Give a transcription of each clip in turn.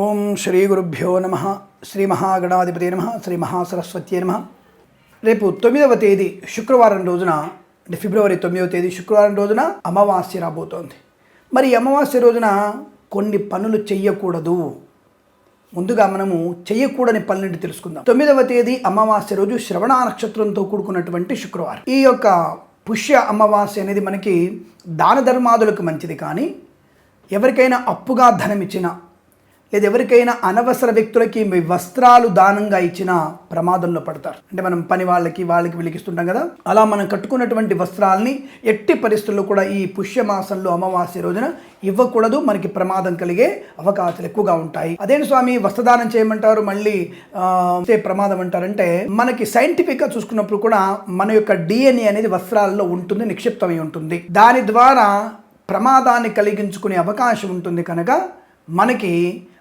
ఓం శ్రీ గురుభ్యో నమ శ్రీ మహాగణాధిపతి నమ శ్రీ మహాసరస్వతి నమ. రేపు తొమ్మిదవ తేదీ శుక్రవారం రోజున అంటే ఫిబ్రవరి తొమ్మిదవ తేదీ శుక్రవారం రోజున అమావాస్య రాబోతోంది. మరి అమావాస్య రోజున కొన్ని పనులు చెయ్యకూడదు. ముందుగా మనము చెయ్యకూడని పనులని తెలుసుకుందాం. తొమ్మిదవ తేదీ అమావాస్య రోజు శ్రవణ నక్షత్రంతో కూడుకున్నటువంటి శుక్రవారం. ఈ యొక్క పుష్య అమావాస్య అనేది మనకి దాన ధర్మాదులకు మంచిది కానీ ఎవరికైనా అప్పుగా ధనం ఇచ్చినా లేదా ఎవరికైనా అనవసర వ్యక్తులకి మీ వస్త్రాలు దానంగా ఇచ్చిన ప్రమాదంలో పడతారు. అంటే మనం పని వాళ్ళకి వాళ్ళకి వెలిగిస్తుంటాం కదా. అలా మనం కట్టుకున్నటువంటి వస్త్రాలని ఎట్టి పరిస్థితుల్లో కూడా ఈ పుష్యమాసంలో అమావాస్య రోజున ఇవ్వకూడదు. మనకి ప్రమాదం కలిగే అవకాశాలు ఎక్కువగా ఉంటాయి. అదేంటి స్వామి? వస్త్రదానం చేయమంటారు మళ్ళీ ప్రమాదం అంటారంటే మనకి సైంటిఫిక్గా చూసుకున్నప్పుడు కూడా మన యొక్క డిఎన్ఏ అనేది వస్త్రాల్లో ఉంటుంది నిక్షిప్తమై ఉంటుంది. దాని ద్వారా ప్రమాదాన్ని కలిగించుకునే అవకాశం ఉంటుంది కనుక మనకి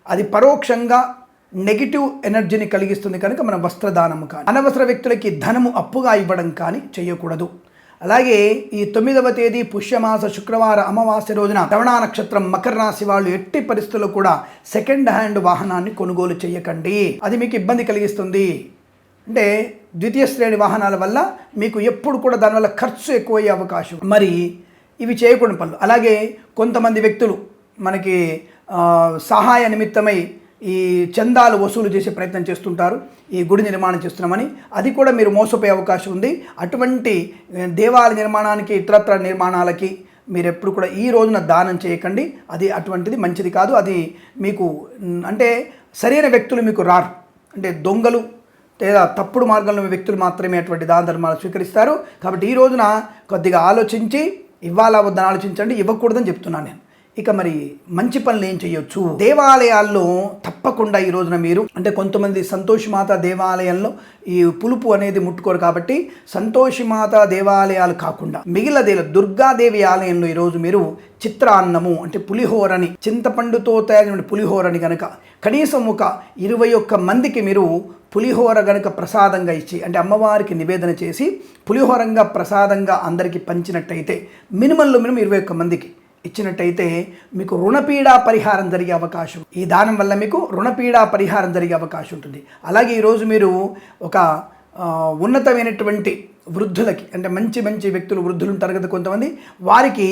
అది పరోక్షంగా నెగిటివ్ ఎనర్జీని కలిగిస్తుంది కనుక మన వస్త్రదానము కానీ అనవసర వ్యక్తులకి ధనము అప్పుగా ఇవ్వడం కానీ చేయకూడదు. అలాగే ఈ తొమ్మిదవ తేదీ పుష్యమాస శుక్రవార అమావాస్య రోజున శ్రవణ నక్షత్రం మకర రాశి వాళ్ళు ఎట్టి పరిస్థితుల్లో కూడా సెకండ్ హ్యాండ్ వాహనాన్ని కొనుగోలు చేయకండి. అది మీకు ఇబ్బంది కలిగిస్తుంది. అంటే ద్వితీయ శ్రేణి వాహనాల వల్ల మీకు ఎప్పుడు కూడా దానివల్ల ఖర్చు ఎక్కువయ్యే అవకాశం. మరి ఇవి చేయకూడని పనులు. అలాగే కొంతమంది వ్యక్తులు మనకి సహాయ నిమిత్తమై ఈ చందాలు వసూలు చేసే ప్రయత్నం చేస్తుంటారు. ఈ గుడి నిర్మాణం చేస్తున్నామని. అది కూడా మీరు మోసపోయే అవకాశం ఉంది. అటువంటి దేవాలయ నిర్మాణానికి ఇతరత్ర నిర్మాణాలకి మీరు ఎప్పుడు కూడా ఈ రోజున దానం చేయకండి. అది అటువంటిది మంచిది కాదు. అది మీకు అంటే సరైన వ్యక్తులు మీకు రారు. అంటే దొంగలు లేదా తప్పుడు మార్గంలో వ్యక్తులు మాత్రమే అటువంటి దాన ధర్మాలు స్వీకరిస్తారు. కాబట్టి ఈ రోజున కొద్దిగా ఆలోచించి ఇవ్వాలా వద్దని ఆలోచించండి. ఇవ్వకూడదని చెప్తున్నాను నేను. ఇక మరి మంచి పనులు ఏం చేయొచ్చు? దేవాలయాల్లో తప్పకుండా ఈ రోజున మీరు అంటే కొంతమంది సంతోషమాత దేవాలయంలో ఈ పులుపు అనేది ముట్టుకోరు కాబట్టి సంతోషమాత దేవాలయాలు కాకుండా మిగిలిన దుర్గాదేవి ఆలయంలో ఈరోజు మీరు చిత్రాన్నము అంటే పులిహోరని చింతపండుతో తయారైన పులిహోరని కనుక కనీసం ఒక ఇరవై ఒక్క మందికి మీరు పులిహోర గనుక ప్రసాదంగా ఇచ్చి అంటే అమ్మవారికి నివేదన చేసి పులిహోరంగా ప్రసాదంగా అందరికీ పంచినట్టయితే మినిమంలో మినిమం ఇరవై ఒక్క మందికి ఇచ్చినట్టయితే మీకు రుణపీడా పరిహారం జరిగే అవకాశం. ఈ దానం వల్ల మీకు రుణపీడా పరిహారం జరిగే అవకాశం ఉంటుంది. అలాగే ఈరోజు మీరు ఒక ఉన్నతమైనటువంటి వృద్ధులకి అంటే మంచి మంచి వ్యక్తులు వృద్ధులు ఉంటారు కదా కొంతమంది వారికి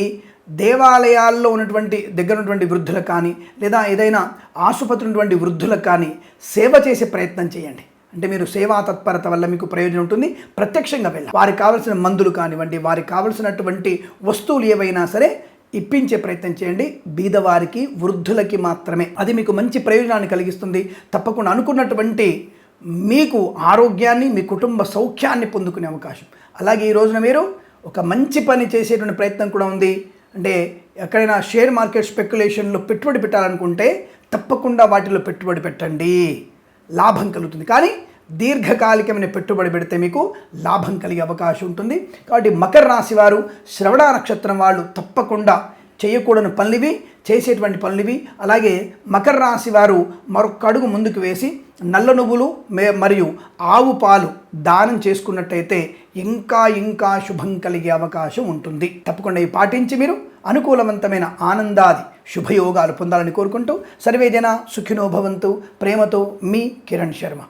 దేవాలయాల్లో ఉన్నటువంటి దగ్గర ఉన్నటువంటి వృద్ధులకు కానీ లేదా ఏదైనా ఆసుపత్రి ఉన్నటువంటి వృద్ధులకు కానీ సేవ చేసే ప్రయత్నం చేయండి. అంటే మీరు సేవా తత్పరత వల్ల మీకు ప్రయోజనం ఉంటుంది. ప్రత్యక్షంగా వెళ్ళాలి. వారికి కావలసిన మందులు కానివ్వండి వారికి కావలసినటువంటి వస్తువులు ఏవైనా సరే ఇప్పించే ప్రయత్నం చేయండి. బీదవారికి వృద్ధులకి మాత్రమే. అది మీకు మంచి ప్రయోజనాన్ని కలిగిస్తుంది. తప్పకుండా అనుకున్నటువంటి మీకు ఆరోగ్యాన్ని మీ కుటుంబ సౌఖ్యాన్ని పొందుకునే అవకాశం. అలాగే ఈ రోజున మీరు ఒక మంచి పని చేసేటువంటి ప్రయత్నం కూడా ఉంది. అంటే ఎక్కడైనా షేర్ మార్కెట్ స్పెక్యులేషన్లో పెట్టుబడి పెట్టాలనుకుంటే తప్పకుండా వాటిలో పెట్టుబడి పెట్టండి. లాభం కలుగుతుంది. కానీ దీర్ఘకాలికమైన పెట్టుబడి పెడితే మీకు లాభం కలిగే అవకాశం ఉంటుంది. కాబట్టి మకర రాశి వారు శ్రవణ నక్షత్రం వాళ్ళు తప్పకుండా చేయకూడని పనులివి చేసేటువంటి పనులివి. అలాగే మకర రాశి వారు మరొక అడుగు ముందుకు వేసి నల్ల నువ్వులు మే మరియు ఆవు పాలు దానం చేసుకున్నట్టయితే ఇంకా ఇంకా శుభం కలిగే అవకాశం ఉంటుంది. తప్పకుండా ఇవి పాటించి మీరు అనుకూలవంతమైన ఆనందాది శుభయోగాలు పొందాలని కోరుకుంటూ సర్వేజన సుఖినోభవంతు ప్రేమతో మీ కిరణ్ శర్మ.